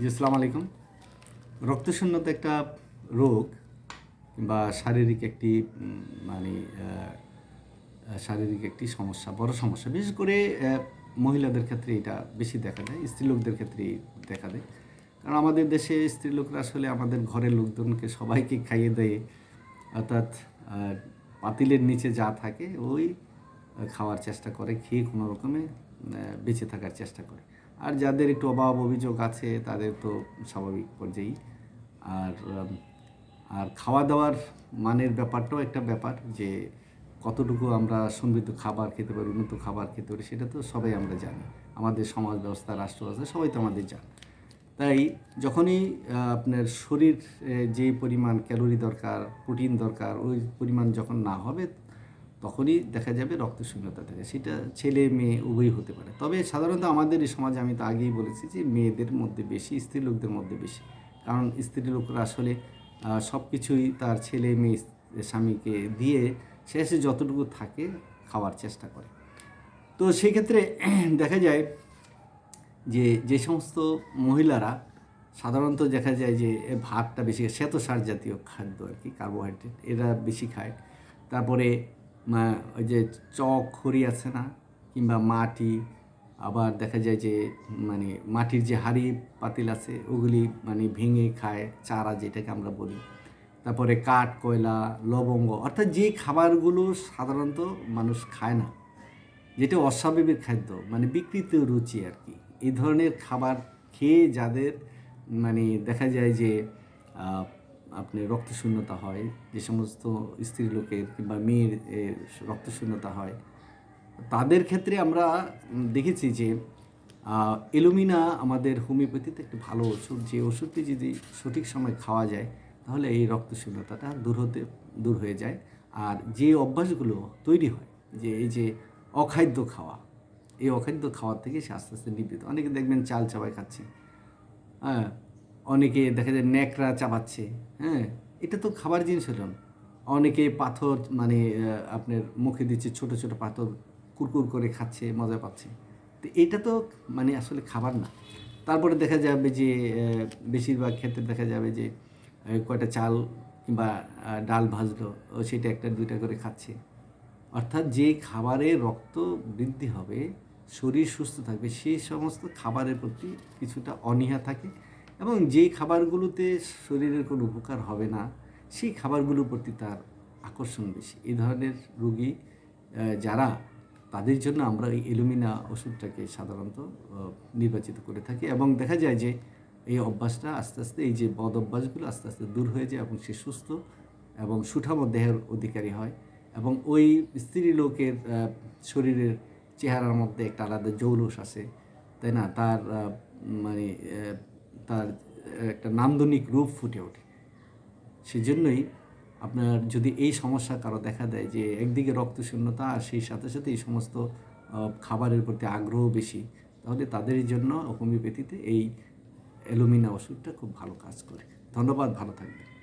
জি আসসালামু আলাইকুম। রক্তশূন্যতা একটা রোগ বা শারীরিক একটি মানে শারীরিক একটি সমস্যা, বড় সমস্যা। বিশেষ করে মহিলাদের ক্ষেত্রে এটা বেশি দেখা যায় স্ত্রীলোকদের ক্ষেত্রে দেখা দেয়। কারণ আমাদের দেশে স্ত্রীলোকরা আসলে আমাদের ঘরের লোকজনকে সবাইকে খাইয়ে দেয়। অর্থাৎ পাতিলের নিচে যা থাকে ওই খাওয়ার চেষ্টা করে, খেয়ে কোনো রকমে বেঁচে থাকার চেষ্টা করে। আর যাদের একটু অভাব অভিযোগ আছে, তাদের তো স্বাভাবিক পর্যায়েই। আর আর খাওয়া দাওয়ার মানের ব্যাপারটাও একটা ব্যাপার যে, কতটুকু আমরা সমৃদ্ধ খাবার খেতে পারি, উন্নত খাবার খেতে পারি, সেটা তো সবাই আমরা জানি। আমাদের সমাজ ব্যবস্থা, রাষ্ট্র ব্যবস্থা, সবাই তো আমাদের জানে। তাই যখনই আপনার শরীর যে পরিমাণ ক্যালোরি দরকার, প্রোটিন দরকার, ওই পরিমাণ যখন না হবে তখনই দেখা যাবে রক্তশূন্যতা থাকে। সেটা ছেলে, মেয়ে, উভয়ই হতে পারে। তবে সাধারণত আমাদের এই সমাজে আমি তো আগেই বলেছি যে মেয়েদের মধ্যে বেশি, স্ত্রী লোকদের মধ্যে বেশি। কারণ স্ত্রী লোকরা আসলে সব কিছুই তার ছেলে, মেয়ে, স্বামীকে দিয়ে শেষে যতটুকু থাকে খাওয়ার চেষ্টা করে। তো সেক্ষেত্রে দেখা যায় যে যে সমস্ত মহিলারা সাধারণত দেখা যায় যে ভাতটা বেশি শ্বেতসার জাতীয় খাদ্য আর কি, কার্বোহাইড্রেট, এরা বেশি খায়। তারপরে ওই যে চক খড়ি আছে না, কিংবা মাটি, আবার দেখা যায় যে মানে মাটির যে হাড়ি পাতিল আছে, ওগুলি মানে ভেঙে খায়, চারা যেটাকে আমরা বলি। তারপরে কাঠ, কয়লা, লবঙ্গ, অর্থাৎ যে খাবারগুলো সাধারণত মানুষ খায় না, যেটা অস্বাভাবিক খাদ্য মানে বিকৃত রুচি আর কি। এই ধরনের খাবার খেয়ে যাদের মানে দেখা যায় যে আপনি রক্তশূন্যতা হয়, যে সমস্ত স্ত্রী লোকের কিংবা মেয়ের রক্তশূন্যতা হয়, তাদের ক্ষেত্রে আমরা দেখেছি যে এলুমিনা আমাদের হোমিওপ্যাথিতে একটি ভালো ওষুধ, যে ওষুধটি যদি সঠিক সময় খাওয়া যায়, তাহলে এই রক্তশূন্যতাটা দূর হতে, দূর হয়ে যায়। আর যে অভ্যাসগুলো তৈরি হয়, যে এই যে অখাদ্য খাওয়া, এই অখাদ্য খাওয়ার থেকে সে আস্তে আস্তে নিবৃত। অনেকে দেখবেন চাল চাবাই খাচ্ছে। হ্যাঁ অনেকে দেখা যায় ন্যাকড়া চাবাচ্ছে হ্যাঁ? এটা তো খাবার জিনিস হলো না। অনেকে পাথর মানে আপনার মুখে দিচ্ছে ছোট ছোট পাথর, কুরকুর করে খাচ্ছে, মজা পাচ্ছে। তো এটা তো মানে আসলে খাবার না। তারপরে দেখা যাবে যে বেশিরভাগ ক্ষেত্রে দেখা যাবে যে কয়টা চাল কিংবা ডাল ভাজলো সেটা একটা, দুইটা করে খাচ্ছে। অর্থাৎ যে খাবারে রক্ত বৃদ্ধি হবে, শরীর সুস্থ থাকবে সেই সমস্ত খাবারের প্রতি কিছুটা অনীহা থাকে। এবং যে খাবারগুলোতে শরীরের কোনো উপকার হবে না, সেই খাবারগুলোর প্রতি তার আকর্ষণ বেশি। এই ধরনের রুগী যারা তাদের জন্য আমরা এই এলুমিনা ওষুধটাকে সাধারণত নির্বাচিত করে থাকি এবং দেখা যায় যে এই অভ্যাসটা আস্তে আস্তে, এই যে বদ অভ্যাসগুলো আস্তে আস্তে দূর হয়ে যায় এবং সে সুস্থ এবং সুঠাম দেহের অধিকারী হয় এবং ওই স্ত্রী লোকের শরীরের চেহারার মধ্যে একটা আলাদা জৌলুস আসে, তাই না? তার মানে তার একটা নান্দনিক রূপ ফুটে ওঠে। সেজন্যই আপনার যদি এই সমস্যা কারও দেখা দেয় যে একদিকে রক্তশূন্যতা আর সেই সাথে সাথে এই সমস্ত খাবারের প্রতি আগ্রহ বেশি, তাহলে তাদের জন্য হোমিওপ্যাথিতে এই অ্যালুমিনা ওষুধটা খুব ভালো কাজ করে। ধন্যবাদ, ভালো থাকবেন।